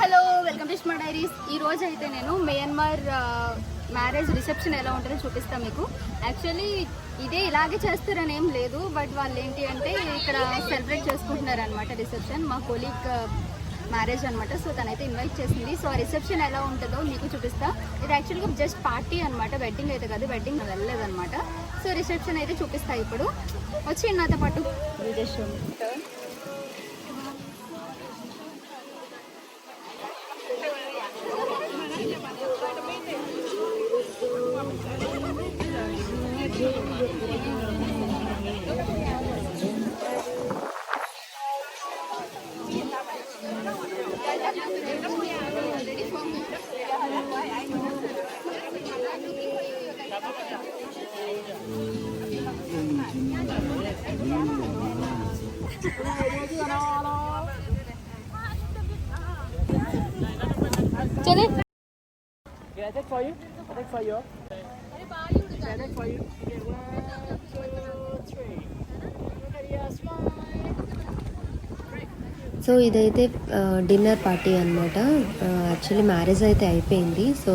Hello welcome to స్మా diaries. ఈ రోజు అయితే నేను మయన్మార్ మ్యారేజ్ రిసెప్షన్ ఎలా ఉంటుందో చూపిస్తాను మీకు. యాక్చువల్లీ ఇదే ఇలాగే చేస్తారని ఏం లేదు బట్ వాళ్ళు ఏంటి అంటే ఇక్కడ సెలబ్రేట్ చేసుకుంటున్నారు అనమాట రిసెప్షన్ మా కొలీగ్ మ్యారేజ్ అనమాట సో తనైతే ఇన్వైట్ చేసింది. సో ఆ రిసెప్షన్ ఎలా ఉంటుందో మీకు చూపిస్తా. ఇది యాక్చువల్గా జస్ట్ పార్టీ అనమాట వెడ్డింగ్ అయితే కాదు వెడ్డింగ్ వెళ్ళలేదు అనమాట సో రిసెప్షన్ అయితే చూపిస్తా ఇప్పుడు. వచ్చి నాతో పాటు. Vijay Okay, I take for you. I take for you. Okay, one, two, three. So ఇదైతే డిన్నర్ పార్టీ అనమాట యాక్చువల్లీ మ్యారేజ్ అయితే అయిపోయింది సో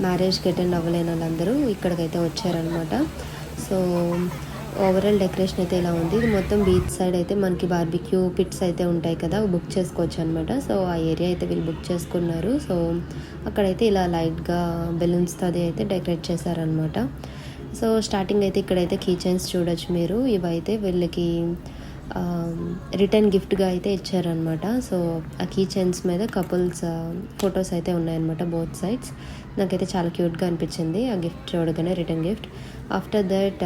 మ్యారేజ్కి అటెండ్ అవ్వలేని వాళ్ళందరూ ఇక్కడికైతే వచ్చారనమాట సో ఓవరాల్ డెకరేషన్ అయితే ఇలా ఉంది. ఇది మొత్తం బీచ్ సైడ్ అయితే మనకి బార్బిక్యూ పిట్స్ అయితే ఉంటాయి కదా బుక్ చేసుకోవచ్చు అనమాట సో ఆ ఏరియా అయితే వీళ్ళు బుక్ చేసుకున్నారు. సో అక్కడైతే ఇలా లైట్గా బెలూన్స్తో అది అయితే డెకరేట్ చేశారనమాట సో స్టార్టింగ్ అయితే ఇక్కడైతే కీ చైన్స్ చూడొచ్చు మీరు. ఇవైతే వీళ్ళకి రిటర్న్ గిఫ్ట్గా అయితే ఇచ్చారనమాట సో ఆ కీ చైన్స్ మీద కపుల్స్ ఫొటోస్ అయితే ఉన్నాయన్నమాట బోత్ సైడ్స్ నాకైతే చాలా క్యూట్గా అనిపించింది. ఆ గిఫ్ట్ చూడగానే రిటర్న్ గిఫ్ట్ ఆఫ్టర్ దట్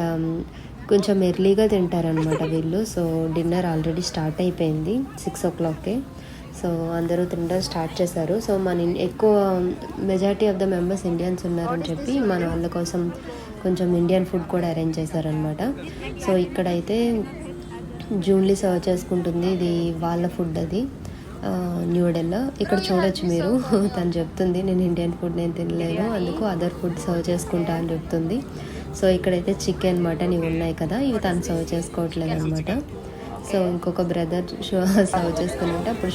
కొంచెం ఎర్లీగా తింటారనమాట వీళ్ళు. సో డిన్నర్ ఆల్రెడీ స్టార్ట్ అయిపోయింది సిక్స్ ఓ క్లాక్కే సో అందరూ తినడం స్టార్ట్ చేశారు. సో మన ఎక్కువ majority of the members Indians ఉన్నారని చెప్పి మన వాళ్ళ కోసం కొంచెం ఇండియన్ ఫుడ్ కూడా అరేంజ్ చేశారనమాట సో ఇక్కడైతే జూన్లీ సర్వ్ చేసుకుంటుంది. ఇది వాళ్ళ ఫుడ్ అది. న్యూడెల్లో ఇక్కడ చూడొచ్చు మీరు. తను చెప్తుంది నేను ఇండియన్ ఫుడ్ నేను తినలేను అందుకు అదర్ ఫుడ్ సర్వ్ చేసుకుంటా అని చెప్తుంది. సో ఇక్కడైతే చికెన్ మటన్ ఇవి ఉన్నాయి కదా. ఇవి తను సర్వ్ చేసుకోవట్లేదు అనమాట సో ఇంకొక బ్రదర్ సర్వ్ చేసుకుని అప్పుడు.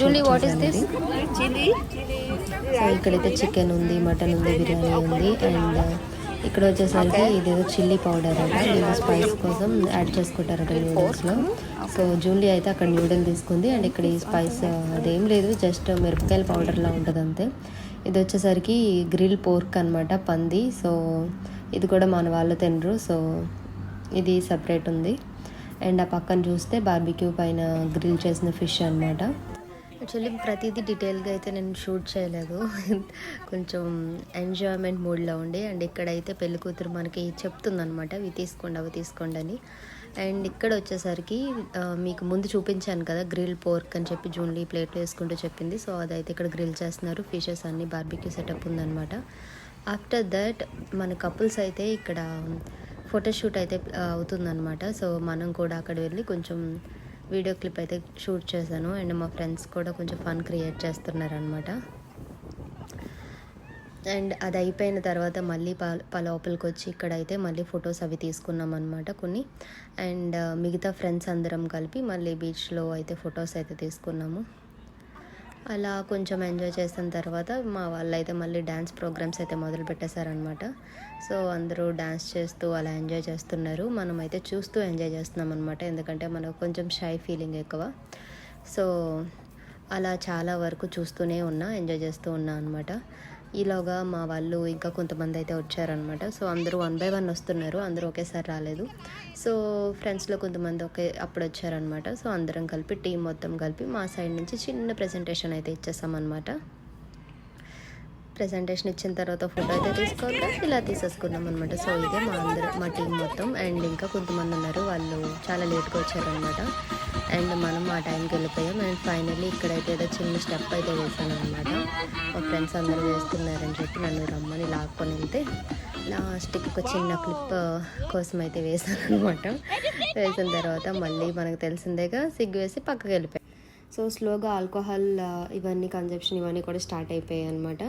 సో ఇక్కడైతే చికెన్ ఉంది మటన్ ఉంది బిర్యానీ ఉంది. అండ్ ఇక్కడ వచ్చేసరికి ఇదేదో చిల్లీ పౌడర్ అంట. వీళ్ళు స్పైస్ కోసం యాడ్ చేసుకుంటారట నూడిల్స్లో సో జూలీ అయితే అక్కడ నూడిల్ తీసుకుంది. అండ్ ఇక్కడ ఈ స్పైస్ అదేం లేదు. జస్ట్ మిరపకాయల పౌడర్లా ఉంటుంది అంతే ఇది వచ్చేసరికి గ్రిల్ పోర్క్ అనమాట పంది. సో ఇది కూడా మన వాళ్ళు తినరు సో ఇది సపరేట్ ఉంది. అండ్ ఆ పక్కన చూస్తే బార్బిక్యూ పైన గ్రిల్ చేసిన ఫిష్ అనమాట యాక్చువల్లీ ప్రతిదీ డీటెయిల్గా అయితే నేను షూట్ చేయలేదు. కొంచెం ఎంజాయ్మెంట్ మూడ్లో ఉండి అండ్ ఇక్కడైతే పెళ్ళి కూతురు మనకి చెప్తుందనమాట ఇవి తీసుకోండి అవి తీసుకోండి అని. అండ్ ఇక్కడ వచ్చేసరికి మీకు ముందు చూపించాను కదా గ్రిల్ పోర్క్ అని చెప్పి జూన్లీ ప్లేట్ వేసుకుంటూ చెప్పింది. సో అదైతే ఇక్కడ గ్రిల్ చేస్తున్నారు. ఫిషెస్ అన్ని బార్బిక్యూ సెటప్ ఉందన్నమాట. ఆఫ్టర్ దట్ మన కపుల్స్ అయితే ఇక్కడ um, ఫోటోషూట్ అయితే uh, అవుతుందన్నమాట. సో మనం కూడా అక్కడ వెళ్ళి కొంచెం వీడియో క్లిప్ అయితే షూట్ చేశాను. అండ్ మా ఫ్రెండ్స్ కూడా కొంచెం ఫన్ క్రియేట్ చేస్తున్నారనమాట అండ్ అది అయిపోయిన తర్వాత మళ్ళీ ప ప లోపలికి వచ్చి ఇక్కడైతే మళ్ళీ ఫొటోస్ అవి తీసుకున్నాం అనమాట కొన్ని అండ్ uh, మిగతా ఫ్రెండ్స్ అందరం కలిపి మళ్ళీ బీచ్లో అయితే ఫొటోస్ అయితే తీసుకున్నాము. అలా కొంచెం ఎంజాయ్ చేసిన తర్వాత మా వాళ్ళు అయితే మళ్ళీ డ్యాన్స్ ప్రోగ్రామ్స్ అయితే మొదలు పెట్టేశారనమాట సో అందరూ డ్యాన్స్ చేస్తూ అలా ఎంజాయ్ చేస్తున్నారు. మనం అయితే చూస్తూ ఎంజాయ్ చేస్తున్నాం అనమాట ఎందుకంటే మనకు కొంచెం షై ఫీలింగ్ ఎక్కువ. సో అలా చాలా వరకు చూస్తూనే ఉన్నా ఎంజాయ్ చేస్తూ ఉన్నా అనమాట ఈలోగా మా వాళ్ళు ఇంకా కొంతమంది అయితే వచ్చారనమాట సో అందరూ వన్ బై వన్ వస్తున్నారు. అందరూ ఒకేసారి రాలేదు. సో ఫ్రెండ్స్లో కొంతమంది ఒకే అప్పుడు వచ్చారనమాట సో అందరం కలిపి టీం మొత్తం కలిపి మా సైడ్ నుంచి చిన్న ప్రెజెంటేషన్ అయితే ఇచ్చేసామన్నమాట. ప్రజెంటేషన్ ఇచ్చిన తర్వాత ఫోటో అయితే తీసుకోవాలి ఇలా తీసేసుకున్నాం అనమాట సో ఇదే మా అందరు మా టీం మొత్తం. అండ్ ఇంకా కొంతమంది ఉన్నారు. వాళ్ళు చాలా లేట్గా వచ్చారనమాట అండ్ మనం ఆ టైంకి వెళ్ళిపోయాం. అండ్ ఫైనల్లీ ఇక్కడైతే ఏదో చిన్న స్టెప్ అయితే వేసాను అనమాట మా ఫ్రెండ్స్ అందరూ వేస్తున్నారని చెప్పి నన్ను రమ్మని లాక్కొని వెళ్తే లాస్ట్కి ఒక చిన్న క్లిప్ కోసం అయితే వేసాను అనమాట వేసిన తర్వాత మళ్ళీ మనకు తెలిసిందేగా సిగ్గు వేసి పక్కకి వెళ్ళిపోయాం. సో స్లోగా ఆల్కహాల్ ఇవన్నీ కన్జప్షన్ ఇవన్నీ కూడా స్టార్ట్ అయిపోయాయి అనమాట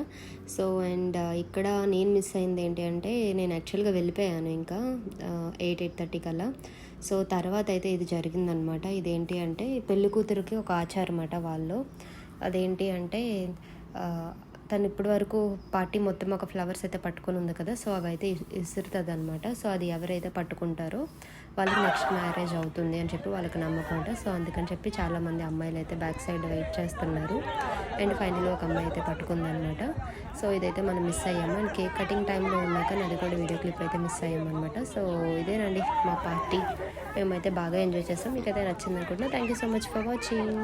సో అండ్ ఇక్కడ నేను మిస్ అయింది ఏంటి అంటే నేను యాక్చువల్గా వెళ్ళిపోయాను ఇంకా ఎయిట్ ఎయిట్ థర్టీ కల్లా. సో తర్వాత అయితే ఇది జరిగిందనమాట ఇదేంటి అంటే పెళ్ళి కూతురికి ఒక ఆచారం అన్నమాట వాళ్ళు. అదేంటి అంటే తను ఇప్పటి వరకు పార్టీ మొత్తం ఒక ఫ్లవర్స్ అయితే పట్టుకొని ఉంది కదా సో అవి అయితే ఇసురుతుంది అనమాట సో అది ఎవరైతే పట్టుకుంటారో వాళ్ళకి నెక్స్ట్ మ్యారేజ్ అవుతుంది అని చెప్పి వాళ్ళకి నమ్మకం ఉంటుంది. సో అందుకని చెప్పి చాలామంది అమ్మాయిలు అయితే బ్యాక్ సైడ్ వెయిట్ చేస్తున్నారు. అండ్ ఫైనల్ ఒక అమ్మాయి అయితే పట్టుకుందనమాట సో ఇదైతే మనం మిస్ అయ్యాము అండ్ కేక్ కటింగ్ టైంలో ఉన్నాక అది కూడా వీడియో క్లిప్ అయితే మిస్ అయ్యామన్నమాట సో ఇదేనండి మా పార్టీ. మేమైతే బాగా ఎంజాయ్ చేస్తాం మీకైతే నచ్చింది అనుకుంటున్నాను thank you so much for watching.